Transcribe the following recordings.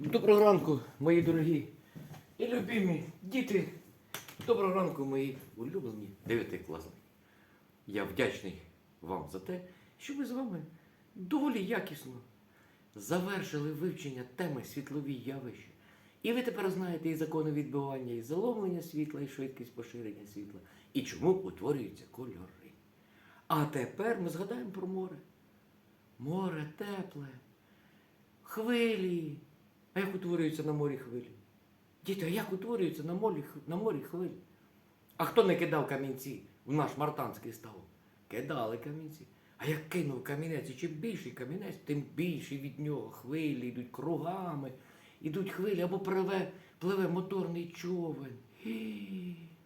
Доброго ранку, мої дорогі і любимі діти. Доброго ранку, мої улюблені дев'ятикласники. Я вдячний вам за те, що ми з вами доволі якісно завершили вивчення теми світлові явища. І ви тепер знаєте і закони відбивання, і заломлення світла, і швидкість поширення світла, і чому утворюються кольори. А тепер ми згадаємо про море. Море тепле, хвилі. А як утворюються на морі хвилі? Діти, а як утворюються на морі, на морі хвилі? А хто не кидав камінці в наш мартанський ставок? Кидали камінці. А як кинув камінець, і чим більший камінець, тим більше від нього хвилі йдуть кругами, ідуть хвилі або пливе, пливе моторний човен.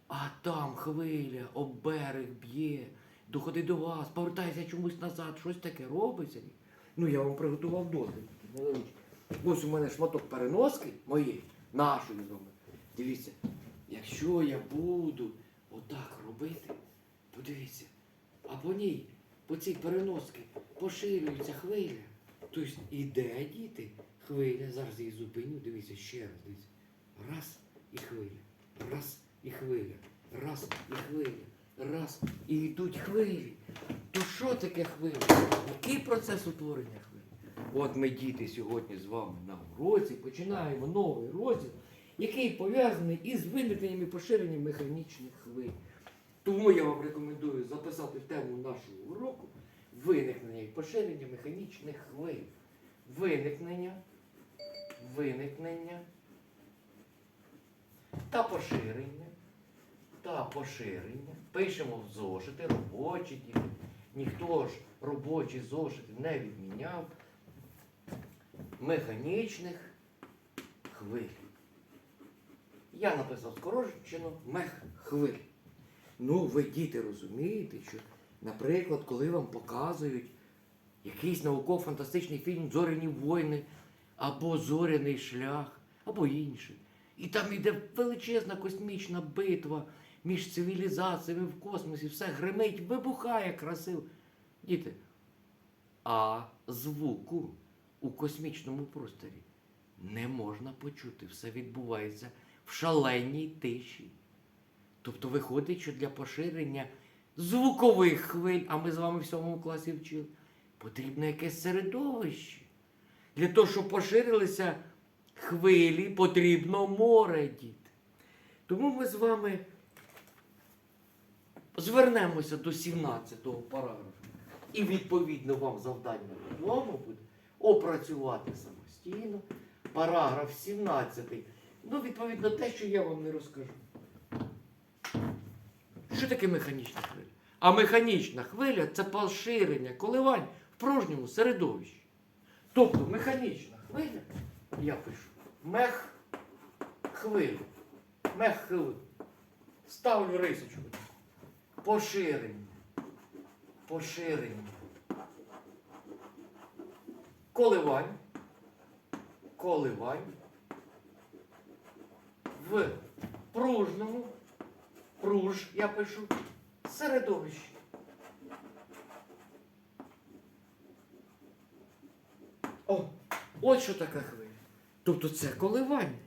А там хвиля, об берег б'є, доходить до вас, повертається чомусь назад, щось таке робиться. Ну, я вам приготував дослід. Ось у мене шматок переноски моєї, нашої з. Дивіться, якщо я буду отак робити, подивіться, а по ній, по цій переноски поширюється хвиля. Тобто іде діти, хвиля, зараз її зупиню, дивіться, ще раз, дивіться. Раз і хвиля, раз і хвиля, раз і хвиля, раз і йдуть хвилі. То що таке хвиля? Який процес утворення? От ми, діти, сьогодні з вами на уроці починаємо новий розділ, який пов'язаний із виникненням і поширенням механічних хвиль. Тому я вам рекомендую записати тему нашого уроку виникнення і поширення механічних хвиль. Виникнення, виникнення та поширення. Та поширення. Пишемо в зошити, робочі діти. Ніхто ж робочі зошити не відміняв механічних хвиль. Я написав скорочено мех хвиль. Ну, ви діти розумієте, що, наприклад, коли вам показують якийсь науково-фантастичний фільм Зоряні воїни або Зоряний шлях, або інший. І там йде величезна космічна битва між цивілізаціями в космосі, все гримить, вибухає красиво. Діти, а звуку у космічному просторі не можна почути. Все відбувається в шаленій тиші. Тобто виходить, що для поширення звукових хвиль, а ми з вами в сьомому класі вчили, потрібно якесь середовище. Для того, щоб поширилися хвилі, потрібно море, діти. Тому ми з вами звернемося до 17-го параграфу. І відповідно вам завдання додому буде опрацювати самостійно. Параграф 17. Ну, відповідно, те, що я вам не розкажу. Що таке механічна хвиля? А механічна хвиля це поширення коливань в пружньому середовищі. Тобто механічна хвиля, я пишу, мех хвилі. Мех хвилі. Ставлю рисочку. Поширення. Поширення. Коливань. Коливань. В пружному. Пруж, я пишу. Середовище. О, ось що така хвиля. Тобто це коливання,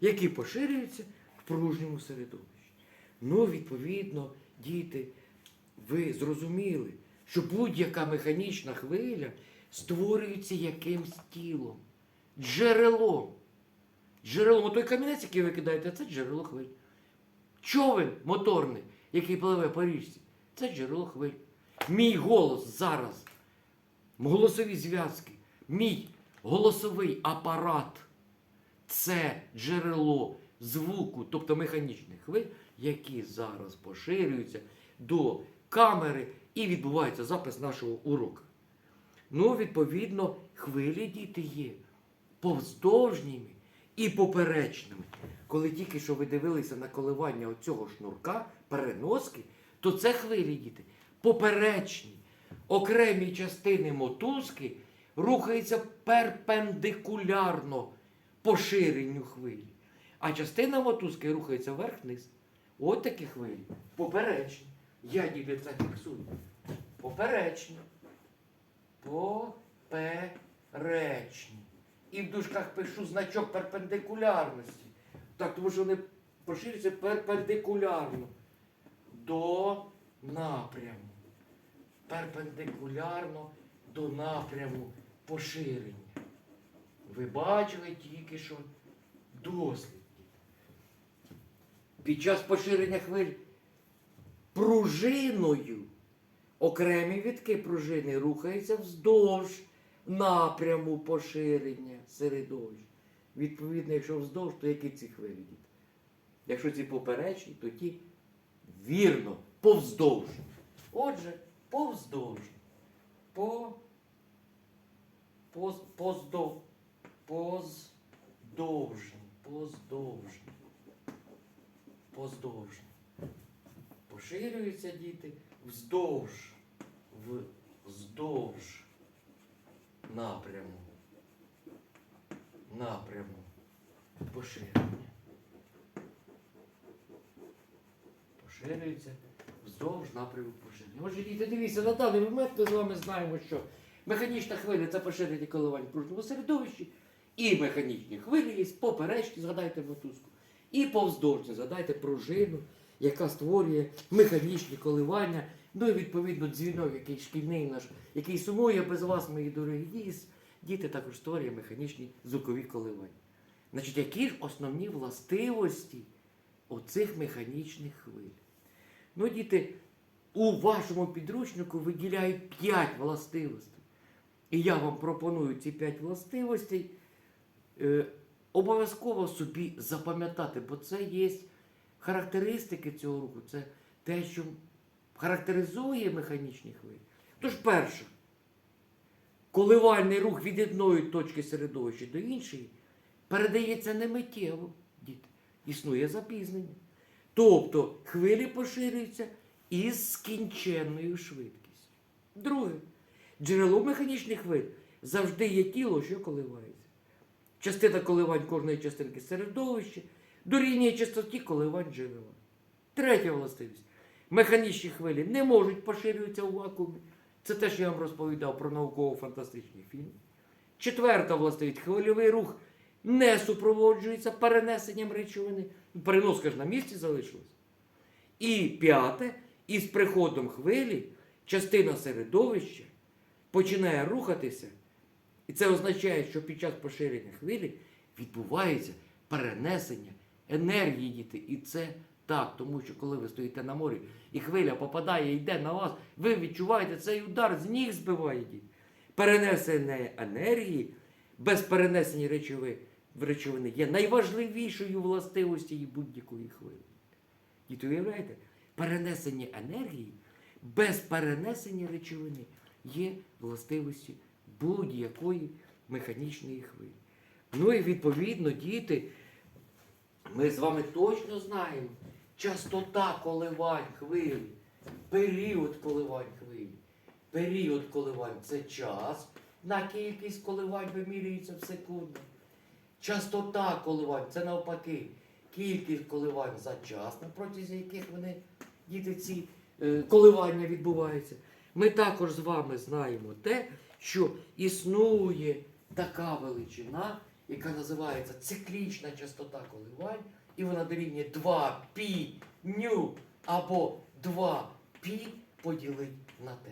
які поширюються в пружньому середовищі. Ну, відповідно, діти, ви зрозуміли, що будь-яка механічна хвиля створюється якимсь тілом, джерелом. Джерелом, отой камінець, який ви кидаєте, це джерело хвиль. Човен моторний, який пливе по річці, це джерело хвиль. Мій голос зараз, голосові зв'язки, мій голосовий апарат це джерело звуку, тобто механічних хвиль, які зараз поширюються до камери і відбувається запис нашого уроку. Ну, відповідно, хвилі діти є повздовжніми і поперечними. Коли тільки що ви дивилися на коливання оцього шнурка, переноски, то це хвилі діти поперечні. Окремі частини мотузки рухаються перпендикулярно поширенню хвилі. А частина мотузки рухається вверх-вниз. От такі хвилі. Поперечні. Я діти це фіксую. Поперечні. Поперечні. і в дужках пишу значок перпендикулярності. Так, тому що вони поширюються перпендикулярно до напряму. Перпендикулярно до напряму поширення. Ви бачили тільки що дослідки. Під час поширення хвиль пружиною окремі вітки пружини рухаються вздовж напряму поширення середовища. Відповідно, якщо вздовж, то які ці хвилі? діти? Якщо ці поперечні, то ті вірно, повздовж. Отже, повздовж. По, поз, поздов, поздовжні, поздовжні, поздовжні. Поширюються діти вздовж, вздовж напряму. Напряму поширення. Поширюється вздовж напряму поширення. Отже, діти, дивіться, на даний момент ми з вами знаємо, що механічна хвиля це поширення коливань в пружному середовищі, і механічні хвилі є поперечні, згадайте мотузку, і повздовжні, згадайте пружину, яка створює механічні коливання. Ну і відповідно дзвінок, який шкільний наш, який сумує без вас, мої дорогі діти, також створює механічні звукові коливання. Значить, які ж основні властивості оцих механічних хвиль? Ну, діти, у вашому підручнику виділяють 5 властивостей. І я вам пропоную ці 5 властивостей е, обов'язково собі запам'ятати, бо це є характеристики цього руху, це те, що характеризує механічні хвилі. Тож перше, коливальний рух від одної точки середовища до іншої передається не миттєво. Існує запізнення. Тобто хвилі поширюються із скінченною швидкістю. Друге, джерело механічних хвиль завжди є тіло, що коливається. Частина коливань кожної частинки середовища дорівнює частоті коливань джерела. Третя властивість. Механічні хвилі не можуть поширюватися у вакуумі. Це те, що я вам розповідав про науково-фантастичні фільми. Четверта властивість. Хвильовий рух не супроводжується перенесенням речовини. Переноска ж на місці залишилась. І п'яте, із приходом хвилі частина середовища починає рухатися. І це означає, що під час поширення хвилі відбувається перенесення енергії діти. І це так, тому що коли ви стоїте на морі і хвиля попадає і йде на вас, ви відчуваєте цей удар, з ніг збиває діти. Перенесення енергії без перенесення речови, речовини є найважливішою властивостю її будь-якої хвилі. Діти, уявляєте? Перенесення енергії без перенесення речовини є властивістю будь-якої механічної хвилі. Ну і відповідно, діти, ми з вами точно знаємо частота коливань хвилі, період коливань хвилі. Період коливань це час, на кількість коливань вимірюється в секунду. Частота коливань це навпаки кількість коливань за час, на протязі яких вони, діти, ці е, коливання відбуваються. Ми також з вами знаємо те, що існує така величина, яка називається циклічна частота коливань, і вона дорівнює 2 пі ню або 2 пі поділити на те.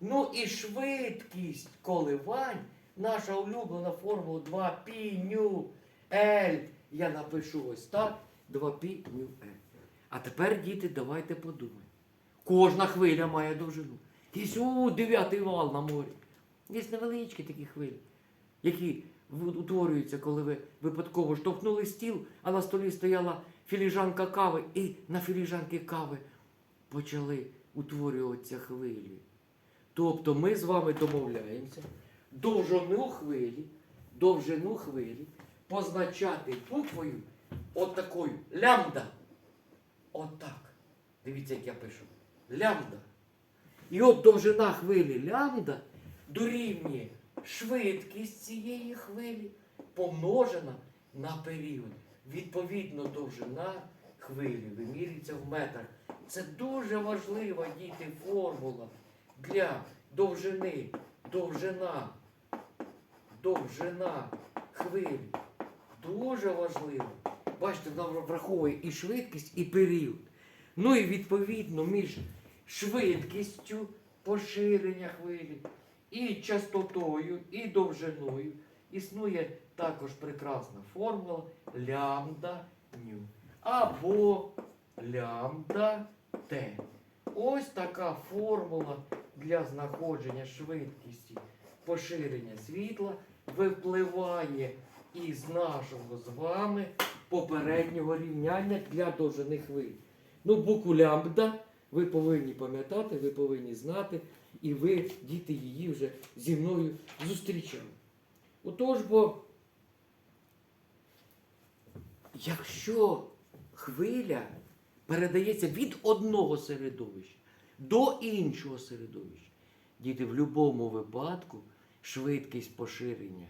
Ну і швидкість коливань, наша улюблена формула 2 пі ню L. Я напишу ось так, 2 пі ню L. А тепер, діти, давайте подумаємо. Кожна хвиля має довжину. Є у дев'ятий вал на морі. Є невеличкі такі хвилі, які утворюються, коли ви випадково штовхнули стіл, а на столі стояла філіжанка кави, і на філіжанки кави почали утворюватися хвилі. Тобто ми з вами домовляємося довжину хвилі, довжину хвилі позначати буквою отакою лямбда. Отак. Дивіться, як я пишу. Лямбда. І от довжина хвилі лямбда дорівнює швидкість цієї хвилі помножена на період. Відповідно, довжина хвилі вимірюється в метрах. Це дуже важлива діти формула для довжини. Довжина. Довжина хвилі дуже важливо. Бачите, вона враховує і швидкість, і період. Ну і відповідно між швидкістю поширення хвилі і частотою, і довжиною існує також прекрасна формула лямбда ню або лямбда Т. Ось така формула для знаходження швидкості поширення світла випливає із нашого з вами попереднього рівняння для довжини хвилі. Ну, букву лямбда ви повинні пам'ятати, ви повинні знати, і ви, діти, її вже зі мною зустрічали. Отож бо, якщо хвиля передається від одного середовища до іншого середовища, діти, в будь-якому випадку швидкість поширення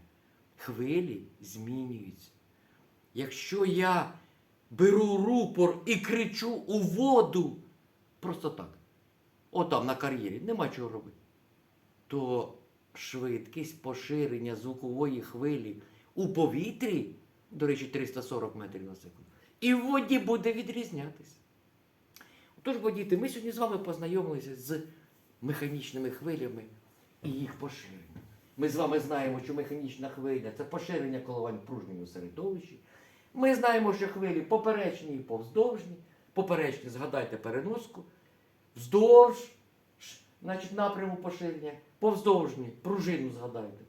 хвилі змінюється. Якщо я беру рупор і кричу у воду, просто так, отам на кар'єрі, нема чого робити, то швидкість поширення звукової хвилі у повітрі, до речі, 340 метрів на секунду, і в воді буде відрізнятися. Тож, бо діти, ми сьогодні з вами познайомилися з механічними хвилями і їх поширенням. Ми з вами знаємо, що механічна хвиля це поширення коливань в пружньому середовищі. Ми знаємо, що хвилі поперечні і повздовжні. Поперечні, згадайте переноску, вздовж значить, напряму поширення, повздовжні, пружину згадайте.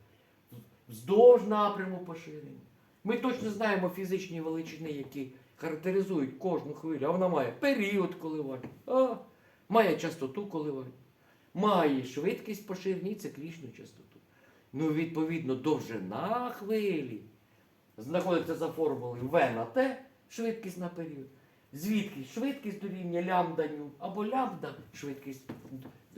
Вздовж напряму поширення. Ми точно знаємо фізичні величини, які характеризують кожну хвилю, а вона має період коливань, а, має частоту коливань, має швидкість поширення і циклічну частоту. Ну, відповідно, довжина хвилі знаходиться за формулою В на Т, швидкість на період. Звідки швидкість дорівнює лямбда ню, або лямбда швидкість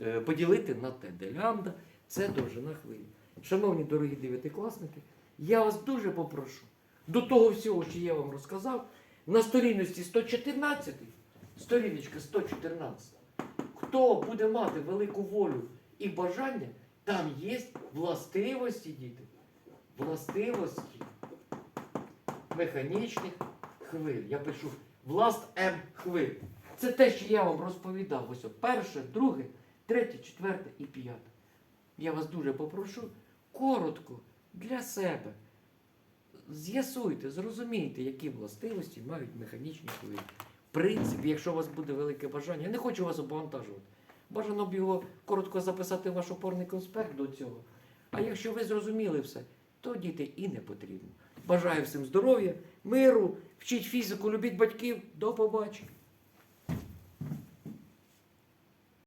е, поділити на Т, де лямбда це довжина хвилі. Шановні дорогі дев'ятикласники, я вас дуже попрошу до того всього, що я вам розказав, на сторінності 114, сторіночка 114, хто буде мати велику волю і бажання, там є властивості, діти, властивості механічних хвиль. Я пишу власт М хвиль. Це те, що я вам розповідав. Ось перше, друге, третє, четверте і п'яте. Я вас дуже попрошу коротко для себе. З'ясуйте, зрозумійте, які властивості мають механічні хвилі. В принципі, якщо у вас буде велике бажання, я не хочу вас обвантажувати. Бажано б його коротко записати в ваш опорний конспект до цього. А якщо ви зрозуміли все, то діти і не потрібно. Бажаю всім здоров'я, миру, вчіть фізику, любіть батьків. До побачення.